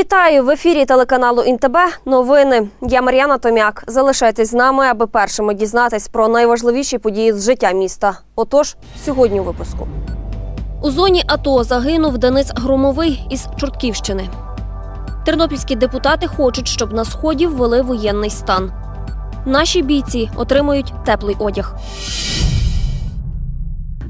Вітаю в ефірі телеканалу ІНТБ. Новини. Я Мар'яна Томяк. Залишайтесь з нами, аби першими дізнатись про найважливіші події з життя міста. Отож, сьогодні у випуску. У зоні АТО загинув Денис Громовий із Чортківщини. Тернопільські депутати хочуть, щоб на сході ввели воєнний стан. Наші бійці отримують теплий одяг.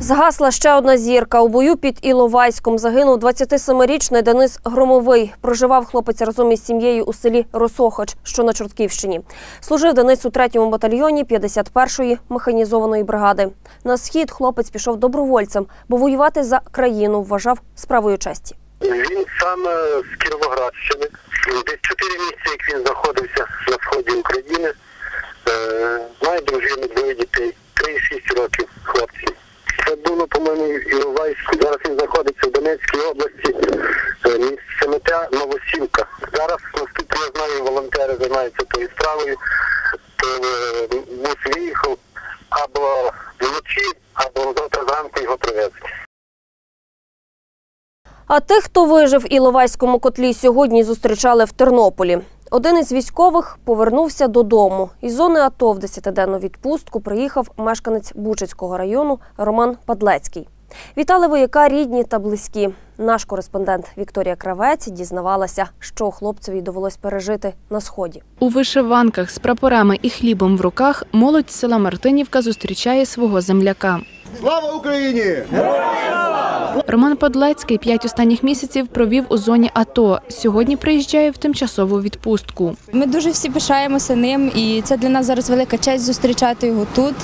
Згасла ще одна зірка. У бою під Іловайськом загинув 27-річний Денис Громовий. Проживав хлопець разом із сім'єю у селі Росохач, що на Чортківщині. Служив Денис у 3-му батальйоні 51-ї механізованої бригади. На схід хлопець пішов добровольцем, бо воювати за країну вважав справою честі. Він саме з Кіровоградщини. Десь чотири місяці, як він знаходився на сході України. Е, Має дружину, двоє дітей, 3-6 років хлопці. Це було, по-моєму, Іловайську. Зараз він знаходиться в Донецькій області. Е, Місце метя Новосілка. Зараз, наскільки я знаю, волонтери займаються тою справою. То е, бус виїхав або вночі, або завтра зранку його привезуть. А тих, хто вижив Іловайському котлі, сьогодні зустрічали в Тернополі. Один із військових повернувся додому. Із зони АТО в 10-денну відпустку приїхав мешканець Бучицького району Роман Падлецький. Вітали вояка рідні та близькі. Наш кореспондент Вікторія Кравець дізнавалася, що хлопцеві довелось пережити на сході. У вишиванках з прапорами і хлібом в руках молодь села Мартинівка зустрічає свого земляка. Слава Україні! Роман Подлецький п'ять останніх місяців провів у зоні АТО. Сьогодні приїжджає в тимчасову відпустку. Ми дуже всі пишаємося ним, і це для нас зараз велика честь зустрічати його тут.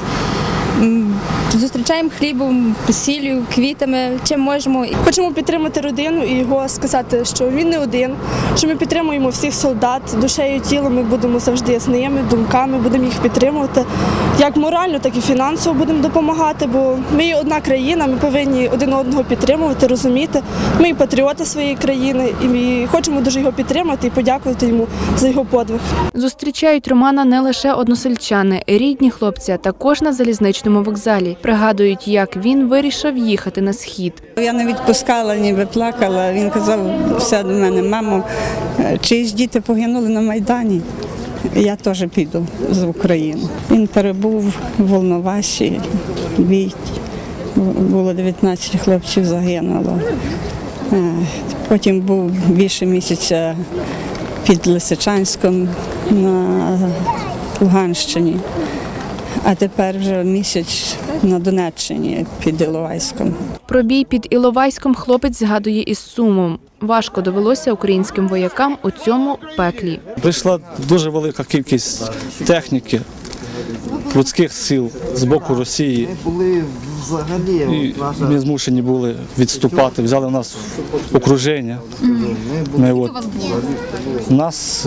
Зустрічаємо хлібом, сіллю, квітами, чим можемо. Хочемо підтримати родину і його сказати, що він не один, що ми підтримуємо всіх солдат, душею, тілом. Ми будемо завжди з ними, думками, будемо їх підтримувати. Як морально, так і фінансово будемо допомагати, бо ми є одна країна, ми повинні один одного підтримувати, розуміти. Ми і патріоти своєї країни, і ми хочемо дуже його підтримати і подякувати йому за його подвиг. Зустрічають Романа не лише односельчани, рідні хлопця також на залізничному вокзалі. Пригадують, як він вирішив їхати на схід. Я не відпускала, ніби плакала. Він казав все до мене, мамо, чиїсь діти погинули на Майдані. Я теж піду з України. Він перебув в Волновасі, бій. Було 19 хлопців загинуло. Е, Потім був більше місяця під Лисичанськом на Луганщині, а тепер вже місяць на Донеччині під Іловайськом. Про бій під Іловайськом хлопець згадує із сумом. Важко довелося українським воякам у цьому пеклі. Прийшла дуже велика кількість техніки, людських сил з боку Росії. Взагалі І ми змушені були відступати, взяли нас в окруження. Ми от, нас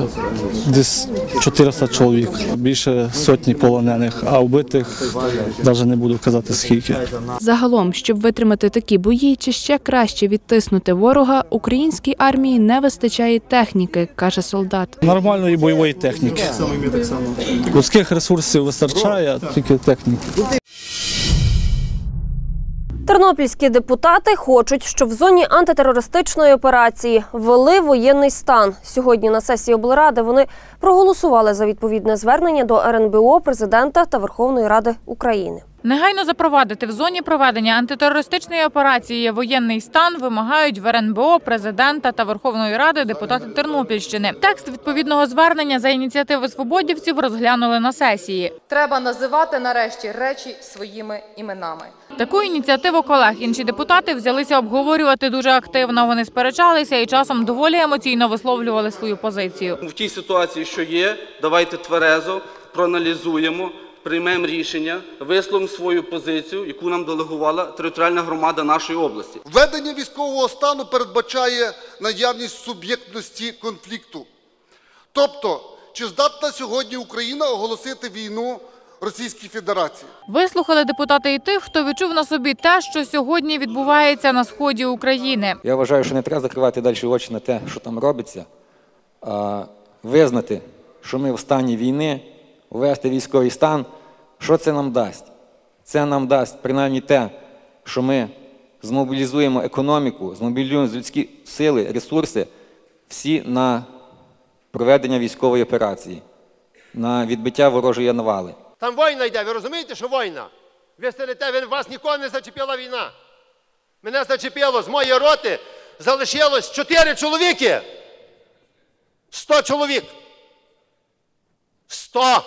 десь 400 чоловік, більше сотні полонених, а вбитих навіть не буду казати скільки. Загалом, щоб витримати такі бої чи ще краще відтиснути ворога, українській армії не вистачає техніки, каже солдат. Нормальної бойової техніки. Людських ресурсів вистачає, а тільки техніки. Тернопільські депутати хочуть, щоб в зоні антитерористичної операції ввели воєнний стан. Сьогодні на сесії облради вони проголосували за відповідне звернення до РНБО, президента та Верховної Ради України. Негайно запровадити в зоні проведення антитерористичної операції воєнний стан вимагають в РНБО, президента та Верховної Ради депутати Тернопільщини. Текст відповідного звернення за ініціативи свободівців розглянули на сесії. Треба називати нарешті речі своїми іменами. Таку ініціативу колег інші депутати взялися обговорювати дуже активно. Вони сперечалися і часом доволі емоційно висловлювали свою позицію. в тій ситуації, що є, давайте тверезо проаналізуємо, приймемо рішення, висловимо свою позицію, яку нам делегувала територіальна громада нашої області. Введення військового стану передбачає наявність суб'єктності конфлікту. Тобто, чи здатна сьогодні Україна оголосити війну Російській Федерації? Вислухали депутати і тих, хто відчув на собі те, що сьогодні відбувається на сході України. Я вважаю, що не треба закривати далі очі на те, що там робиться, а визнати, що ми в стані війни, ввести військовий стан. Що це нам дасть? Це нам дасть принаймні те, що ми змобілізуємо економіку, змобілізуємо людські сили, ресурси всі на проведення військової операції, на відбиття ворожої навали. Там війна йде, ви розумієте, що війна? Ви сидите, вас нікого не зачепила війна. Мене зачепило з моєї роти, залишилось 4 чоловіки. 100 чоловік. 100.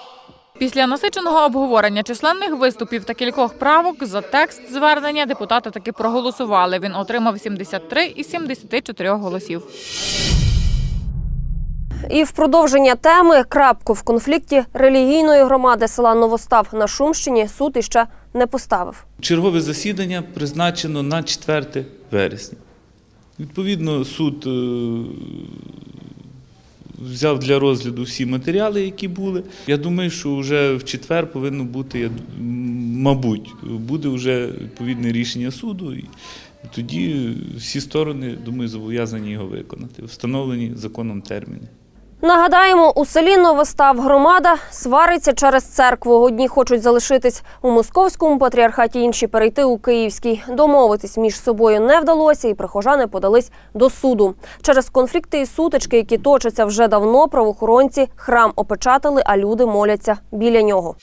Після насиченого обговорення численних виступів та кількох правок за текст звернення депутати таки проголосували. Він отримав 73 із 74 голосів. І в продовження теми крапку в конфлікті релігійної громади села Новостав на Шумщині суд іще не поставив. Чергове засідання призначено на 4 вересня. Відповідно, суд е, взяв для розгляду всі матеріали, які були. Я думаю, що вже в четвер повинно бути, мабуть, буде вже відповідне рішення суду. І тоді всі сторони, думаю, зобов'язані його виконати, встановлені законом терміни. Нагадаємо, у селі Новостав громада свариться через церкву. Одні хочуть залишитись у московському патріархаті, інші перейти у київський. Домовитись між собою не вдалося, і прихожани подались до суду. Через конфлікти і сутички, які точаться вже давно, правоохоронці храм опечатали, а люди моляться біля нього.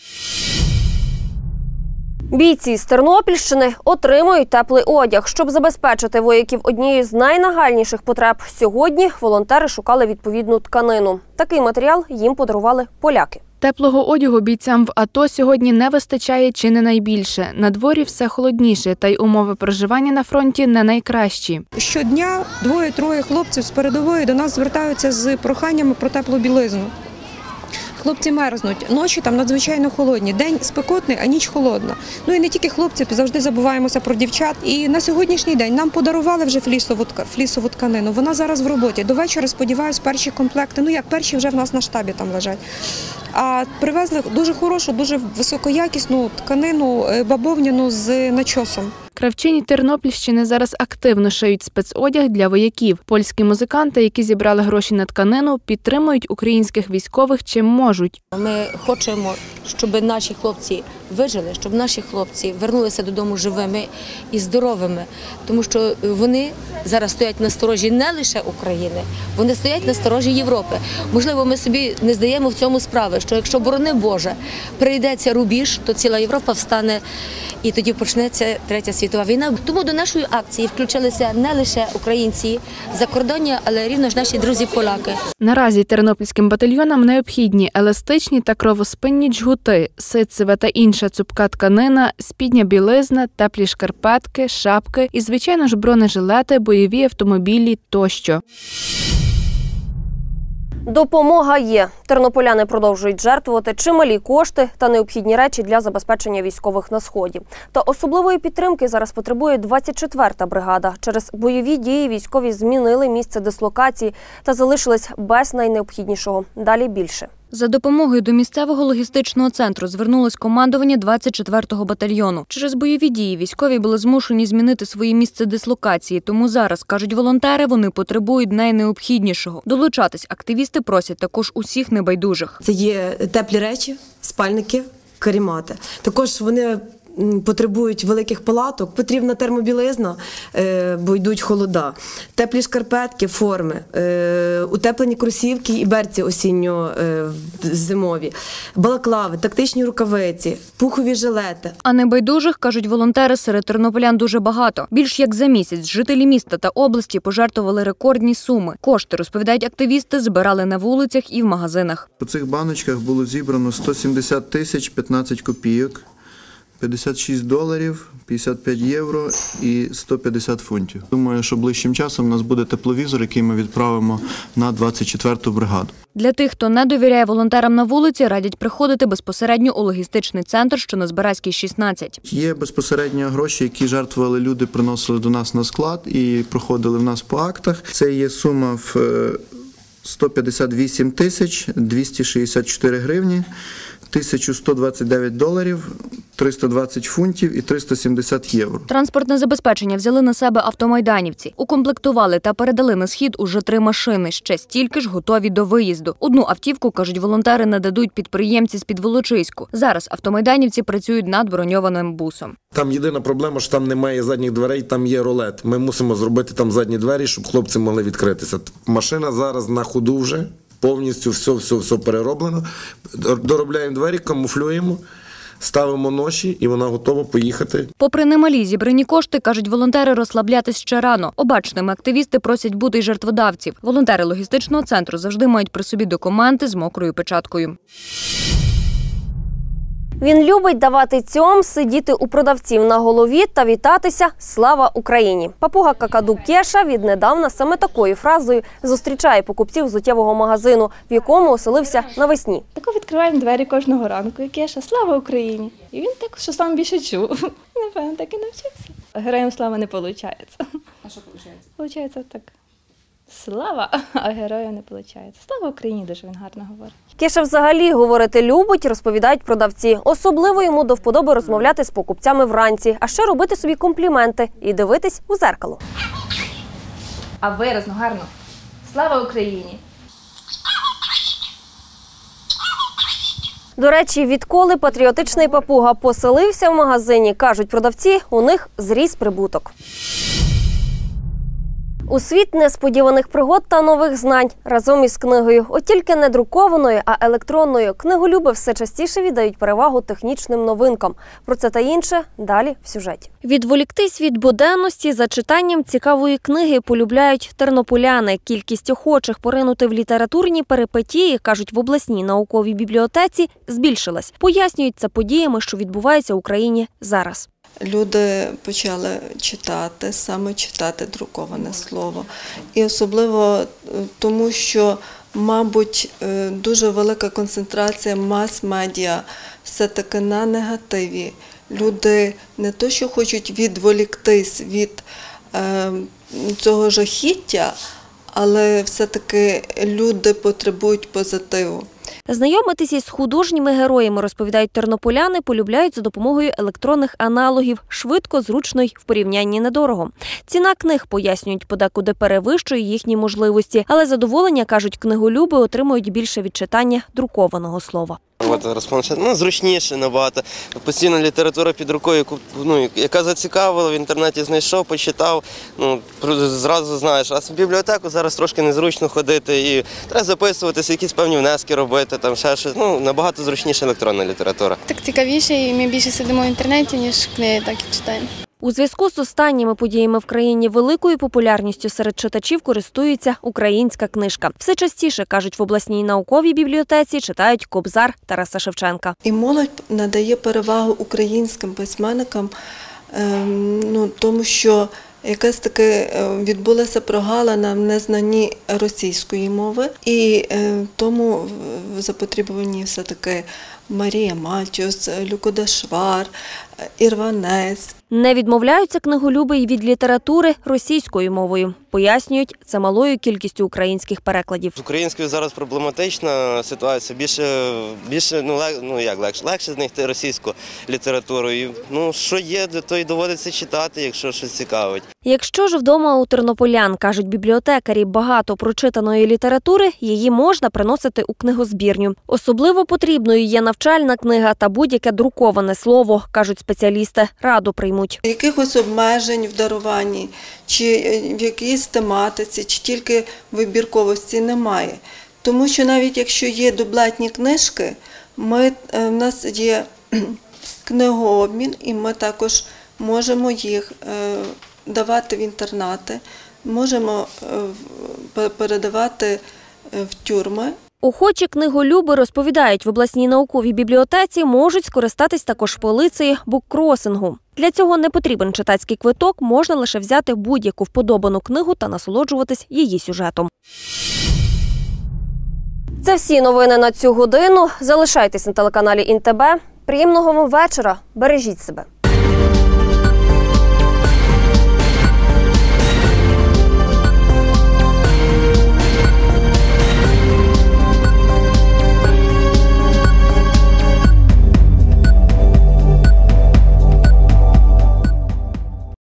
Бійці з Тернопільщини отримують теплий одяг. Щоб забезпечити вояків однією з найнагальніших потреб сьогодні, волонтери шукали відповідну тканину. Такий матеріал їм подарували поляки. Теплого одягу бійцям в АТО сьогодні не вистачає чи не найбільше. На дворі все холодніше, та й умови проживання на фронті не найкращі. Щодня двоє-троє хлопців з передової до нас звертаються з проханнями про теплу білизну. Хлопці мерзнуть, ночі там надзвичайно холодні. День спекотний, а ніч холодна. Ну і не тільки хлопці, завжди забуваємося про дівчат. І на сьогоднішній день нам подарували вже флісову, флісову тканину. Вона зараз в роботі. До вечора, сподіваюсь, перші комплекти. Ну як перші вже в нас на штабі там лежать. А привезли дуже хорошу, дуже високоякісну тканину е, бавовняну з начосом. Кравчині Тернопільщини зараз активно шиють спецодяг для вояків. Польські музиканти, які зібрали гроші на тканину, підтримують українських військових чим можуть. Ми хочемо, щоб наші хлопці вижили, щоб наші хлопці вернулися додому живими і здоровими, тому що вони зараз стоять на сторожі не лише України, вони стоять на сторожі Європи. Можливо, ми собі не здаємо в цьому справи, що якщо борони Боже прийдеться рубіж, то ціла Європа встане і тоді почнеться третя світова війна. Тому до нашої акції включилися не лише українці закордонні, але рівно ж наші друзі-поляки. Наразі тернопільським батальйонам необхідні еластичні та кровоспинні джгути, ситцеве та інша цупка тканина, спідня білизна, теплі шкарпетки, шапки і, звичайно ж, бронежилети, бойові автомобілі тощо. Допомога є. Тернополяни продовжують жертвувати чималі кошти та необхідні речі для забезпечення військових на сході. Та особливої підтримки зараз потребує 24-та бригада. Через бойові дії військові змінили місце дислокації та залишились без найнеобхіднішого. Далі більше. За допомогою до місцевого логістичного центру звернулось командування 24-го батальйону. Через бойові дії військові були змушені змінити своє місце дислокації. Тому зараз кажуть волонтери, вони потребують найнеобхіднішого. Долучатись активісти просять також усіх небайдужих. Це є теплі речі, спальники, карімати. Також вони потребують великих палаток. Потрібна термобілизна, е, бо йдуть холода. Теплі шкарпетки, форми, е, утеплені кросівки і берці осінньо-зимові, балаклави, тактичні рукавиці, пухові жилети. А небайдужих кажуть волонтери серед тернополян дуже багато. Більш як за місяць жителі міста та області пожертвували рекордні суми. Кошти розповідають активісти, збирали на вулицях і в магазинах. По цих баночках було зібрано 170 тисяч 15 копійок, 56 доларів, 55 євро і 150 фунтів. Думаю, що ближчим часом у нас буде тепловізор, який ми відправимо на 24-ту бригаду. Для тих, хто не довіряє волонтерам на вулиці, радять приходити безпосередньо у логістичний центр, що на Збаразькій 16. Є безпосередньо гроші, які жертвували люди, приносили до нас на склад і проходили в нас по актах. Це є сума в е, 158 тисяч 264 гривні, 1129 доларів, 320 фунтів і 370 євро. Транспортне забезпечення взяли на себе автомайданівці, укомплектували та передали на схід уже три машини. Ще стільки ж готові до виїзду. Одну автівку кажуть, волонтери нададуть підприємці з Підволочиську. Зараз автомайданівці працюють над броньованим бусом. Там єдина проблема, що там немає задніх дверей, там є ролет. Ми мусимо зробити там задні двері, щоб хлопці могли відкритися. Машина зараз на ходу вже повністю все, все, все перероблено. Доробляємо двері, камуфлюємо, ставимо ноші, і вона готова поїхати. Попри немалі зібрані кошти, кажуть волонтери, розслаблятись ще рано. Обачними активісти просять бути й жертводавців. Волонтери логістичного центру завжди мають при собі документи з мокрою печаткою. Він любить давати цьом, сидіти у продавців на голові та вітатися Слава Україні. Папуга Какаду Кеша віднедавна саме такою фразою зустрічає покупців взуттєвого магазину, в якому оселився навесні. Тако відкриваємо двері кожного ранку, і кеша Слава Україні! І він так, що сам більше чув. Напевно, так і навчився. Героям слава не виходить. А що виходить? Получається так. Слава, а героям не виходить. Слава Україні, дуже він гарно говорить. Кеша взагалі говорити любить, розповідають продавці. Особливо йому до вподоби розмовляти з покупцями вранці, а ще робити собі компліменти і дивитись у зеркало. А виразно, гарно. Слава Україні! До речі, відколи патріотичний папуга поселився в магазині, кажуть продавці, у них зріс прибуток. У світ несподіваних пригод та нових знань разом із книгою. От тільки не друкованою, а електронною. Книголюби все частіше віддають перевагу технічним новинкам. Про це та інше далі в сюжеті. Відволіктись від буденності за читанням цікавої книги полюбляють тернополяни. Кількість охочих поринути в літературні перипетії, кажуть в обласній науковій бібліотеці, збільшилась. Пояснюють це подіями, що відбуваються в Україні зараз. Люди почали читати, саме читати друковане слово. І особливо е, тому, що, мабуть, е, дуже велика концентрація мас-медіа все-таки на негативі. Люди не то, що хочуть відволіктись від е, цього жахіття, але все-таки люди потребують позитиву. Знайомитись із художніми героями, розповідають тернополяни, полюбляють за допомогою електронних аналогів, швидко, зручно й в порівнянні недорого. Ціна книг пояснюють подекуди перевищує їхні можливості, але задоволення кажуть, книголюби отримують більше від читання друкованого слова. От ну зручніше набагато. Постійно література під рукою, яку, ну, яка зацікавила, в інтернеті знайшов, почитав. Ну зразу знаєш, а в бібліотеку зараз трошки незручно ходити і треба записуватися, якісь певні внески робити, там ще щось. Ну набагато зручніше електронна література. Так цікавіше, і ми більше сидимо в інтернеті, ніж книги так і читаємо. У зв'язку з останніми подіями в країні великою популярністю серед читачів користується українська книжка. Все частіше кажуть в обласній науковій бібліотеці читають Кобзар Тараса Шевченка. І молодь надає перевагу українським письменникам, ем, ну тому що якась таки відбулася прогалина в незнанні російської мови, і е, тому запотребувані все таки Марія Мальчус, Люкодашвар, Ірванець. Не відмовляються книголюби й від літератури російською мовою. Пояснюють, це малою кількістю українських перекладів. З українською зараз проблематична ситуація. Більше більше ну лег, ну як легше легше знайти російську літературу. І, Ну що є, то й доводиться читати, якщо щось цікавить. Якщо ж вдома у тернополян кажуть бібліотекарі багато прочитаної літератури, її можна приносити у книгозбірню. Особливо потрібною є навчальна книга та будь-яке друковане слово, кажуть спеціалісти. Раду приймуть. Якихось обмежень в даруванні, чи в якійсь тематиці, чи тільки вибірковості немає. Тому що навіть якщо є дублетні книжки, ми, в нас є книгообмін, і ми також можемо їх давати в інтернати, можемо передавати в тюрми. Охочі книголюби розповідають, в обласній науковій бібліотеці можуть скористатись також полицею буккросингу. Для цього не потрібен читацький квиток, можна лише взяти будь-яку вподобану книгу та насолоджуватись її сюжетом. Це всі новини на цю годину. Залишайтесь на телеканалі Інтебе. Приємного вам вечора. Бережіть себе.